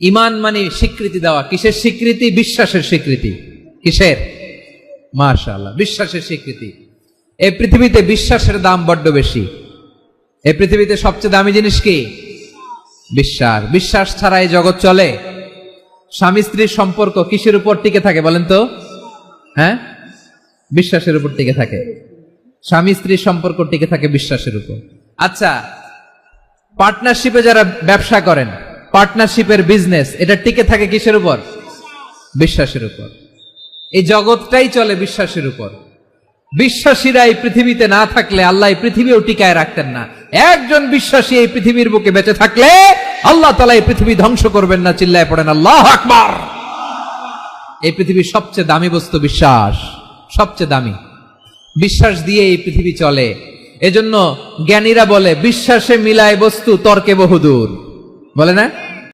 ইমান মানে স্বীকৃতি দেওয়া, কিসের স্বীকৃতি? বিশ্বাসের স্বীকৃতি। কিসের? মাশাআল্লাহ, বিশ্বাসের স্বীকৃতি। এই পৃথিবীতে বিশ্বাসের দাম বড্ড বেশি। এই পৃথিবীতে সবচেয়ে দামি জিনিস কি? বিশ্বাস। বিশ্বাস ছাড়া এই জগৎ চলে। স্বামী স্ত্রীর সম্পর্ক কিসের উপর টিকে থাকে বলেন তো? হ্যাঁ? বিশ্বাসের উপর টিকে থাকে। স্বামী স্ত্রীর সম্পর্ক টিকে থাকে বিশ্বাসের উপর। আচ্ছা পার্টনারশিপে যারা ব্যবসা করেন পার্টনারশিপের বিজনেস, এটা টিকে থাকে কিসের উপর? বিশ্বাসের উপর। এই জগৎটাই চলে বিশ্বাসের উপর। বিশ্বাসীরা এই পৃথিবীতে না থাকলে আল্লাহ এই পৃথিবীও টিকায় রাখতেন না। একজন বিশ্বাসী এই পৃথিবীর বুকে বেঁচে থাকলে আল্লাহ তালা এই পৃথিবী ধ্বংস করবেন না, চিল্লায় পড়েন, আল্লাহ আকবার! এই পৃথিবীর সবচেয়ে দামি বস্তু বিশ্বাস, সবচেয়ে দামি। বিশ্বাস দিয়ে এই পৃথিবী চলে। এজন্য জ্ঞানীরা বলে, বিশ্বাসে মিলায় বস্তু, তর্কে বহুদূর। বলে না?